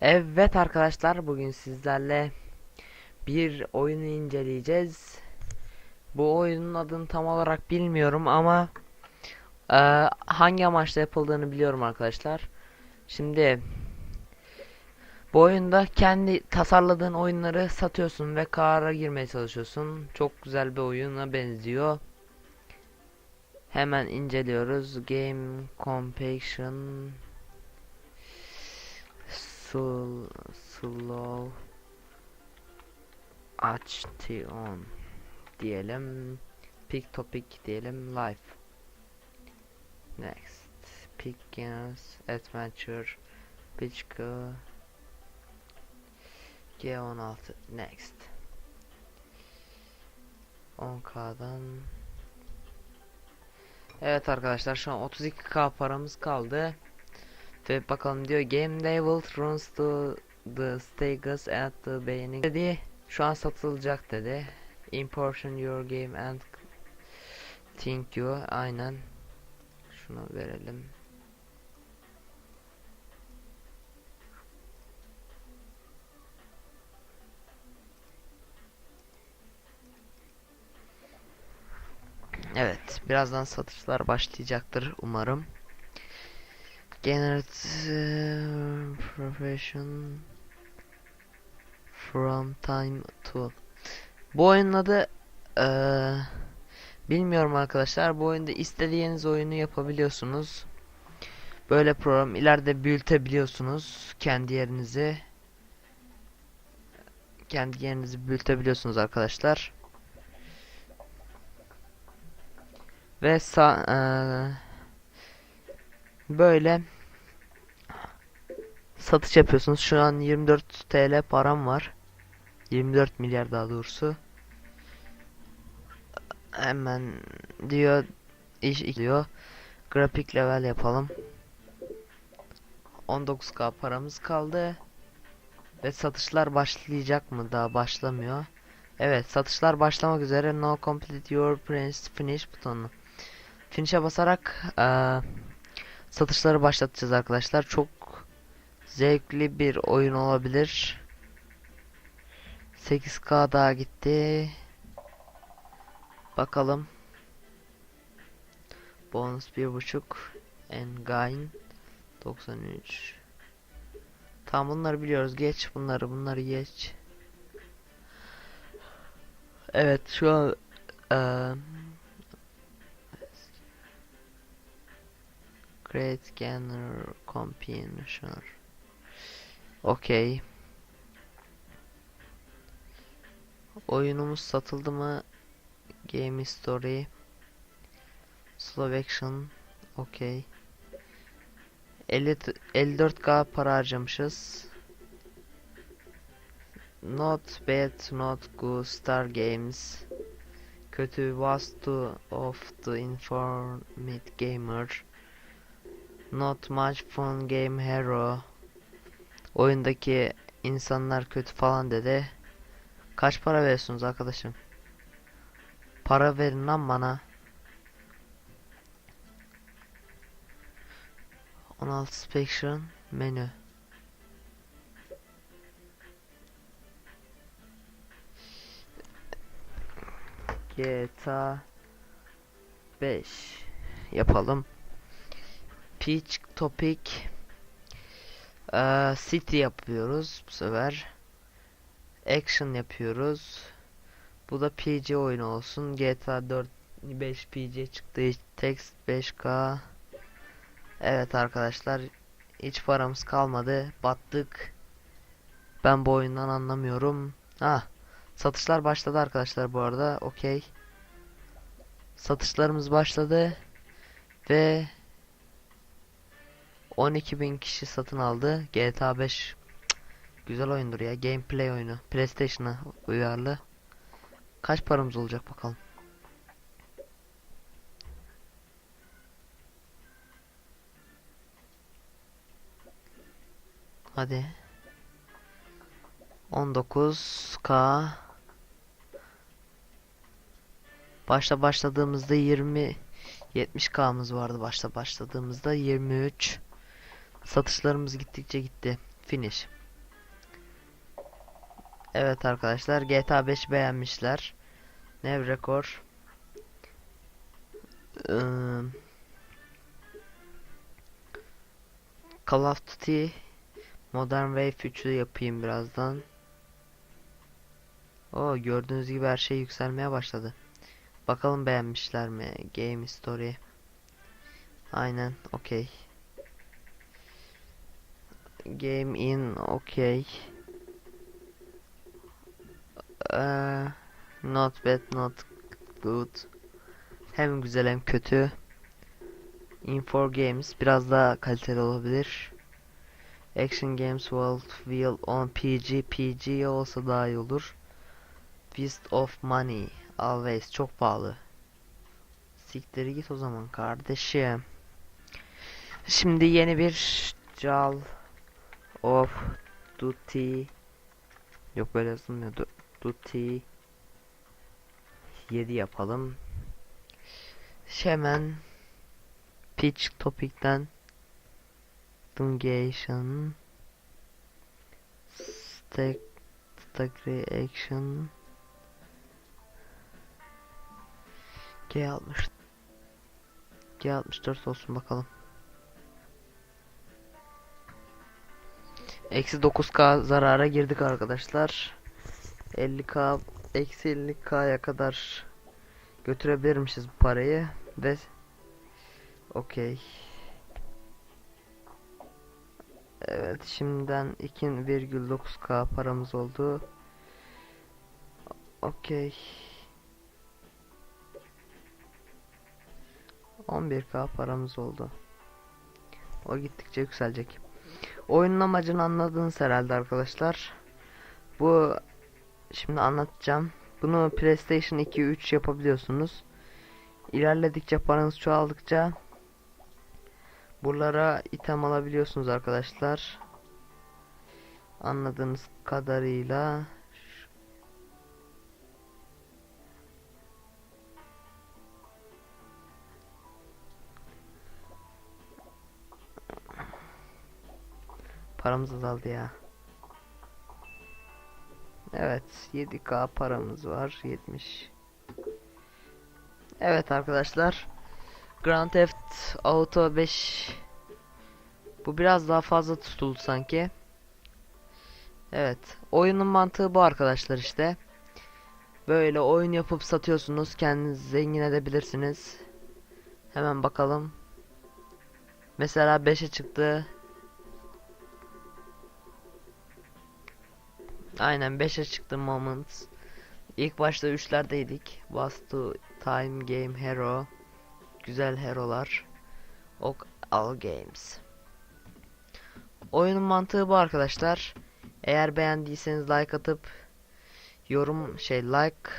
Evet arkadaşlar bugün sizlerle bir oyunu inceleyeceğiz. Bu oyunun adını tam olarak bilmiyorum ama e, hangi amaçla yapıldığını biliyorum arkadaşlar. Şimdi bu oyunda kendi tasarladığın oyunları satıyorsun ve kâra girmeye çalışıyorsun. Çok güzel bir oyuna benziyor. Hemen inceliyoruz. Game Completion Sul slow açtı on diyelim. Pick topic diyelim life. Next. Pick games adventure pitch G16 next. 10k'dan Evet arkadaşlar şu an 32k paramız kaldı ve bakalım diyor game level runs to the status at the beginning dedi. Şu an satılacak dedi. Importion your game and thank you. Aynen. Şunu verelim. Evet, birazdan satışlar başlayacaktır umarım. Generate uh, profession from time to Bu oyunun adı eee, bilmiyorum arkadaşlar. Bu oyunda istediğiniz oyunu yapabiliyorsunuz. Böyle program ileride büyütebiliyorsunuz kendi yerinizi. Kendi yerinizi büyütebiliyorsunuz arkadaşlar. Ve sa eee, böyle satış yapıyorsunuz. Şu an 24 TL param var. 24 milyar daha doğrusu. Hemen diyor iş diyor. Grafik level yapalım. 19k paramız kaldı. Ve satışlar başlayacak mı? Daha başlamıyor. Evet satışlar başlamak üzere. No complete your press finish butonu. Finish'e basarak eee, satışları başlatacağız arkadaşlar. Çok zevkli bir oyun olabilir. 8K daha gitti. Bakalım. Bonus bir buçuk. Engine 93. Tamam bunları biliyoruz. Geç bunları. Bunları geç. Evet şu an eee Create Scanner Combinationer Okey. Oyunumuz satıldı mı? Game History Slow Action Okey. 50 54k para harcamışız. Not bad, not good. Star Games. Kötü Vastu of the Informed Gamer. Not much fun game hero. Oyundaki insanlar kötü falan dedi. Kaç para veriyorsunuz arkadaşım? Para verin lan bana. 16 Spectrum menü. GTA 5 yapalım. Peach Topic City yapıyoruz bu sefer. Action yapıyoruz. Bu da PG oyunu olsun. GTA 4 5 PG çıktı. Text 5K. Evet arkadaşlar. Hiç paramız kalmadı. Battık. Ben bu oyundan anlamıyorum. Ha. Satışlar başladı arkadaşlar bu arada. Okey. Satışlarımız başladı. Ve 12.000 kişi satın aldı. GTA 5 güzel oyundur ya. Gameplay oyunu. PlayStation'a uyarlı. Kaç paramız olacak bakalım. Hadi. 19k Başta başladığımızda 20 70k'mız vardı başta başladığımızda 23 Satışlarımız gittikçe gitti. Finish. Evet arkadaşlar GTA 5'i beğenmişler. Nev rekor. Eee, Call of Duty Modern Warfare 3'ü yapayım birazdan. O gördüğünüz gibi her şey yükselmeye başladı. Bakalım beğenmişler mi? Game Story. Aynen, okey. Game in, okey. Eee, not bad, not good. Hem güzel hem kötü. Info Games biraz daha kaliteli olabilir. Action Games World will on PG. PG olsa daha iyi olur. Waste of money. Always çok pahalı. Sikleri git o zaman kardeşim. Şimdi yeni bir Call of Duty. Yok böyle yazılmıyor. Du- Duty. 7 yapalım. Hemen Pitch topikten Dungation. Stack Stack Reaction. G60 G64 olsun bakalım. Eksi 9k zarara girdik arkadaşlar. 50k eksi 50k'ya kadar götürebilirmişiz bu parayı ve okey. Evet şimdiden 2,9k paramız oldu. Okey. 11k paramız oldu. O gittikçe yükselecek. Oyunun amacını anladınız herhalde arkadaşlar. Bu şimdi anlatacağım. Bunu PlayStation 2 3 yapabiliyorsunuz. İlerledikçe paranız çoğaldıkça buralara item alabiliyorsunuz arkadaşlar. Anladığınız kadarıyla Paramız azaldı ya. Evet 7k paramız var 70. Evet arkadaşlar. Grand Theft Auto 5 Bu biraz daha fazla tutuldu sanki. Evet. Oyunun mantığı bu arkadaşlar işte. Böyle oyun yapıp satıyorsunuz. Kendinizi zengin edebilirsiniz. Hemen bakalım. Mesela 5'e çıktı. Aynen 5'e çıktı Moments. İlk başta 3'lerdeydik. Was to Time Game Hero. Güzel hero'lar. Ok All Games. Oyunun mantığı bu arkadaşlar. Eğer beğendiyseniz like atıp yorum şey like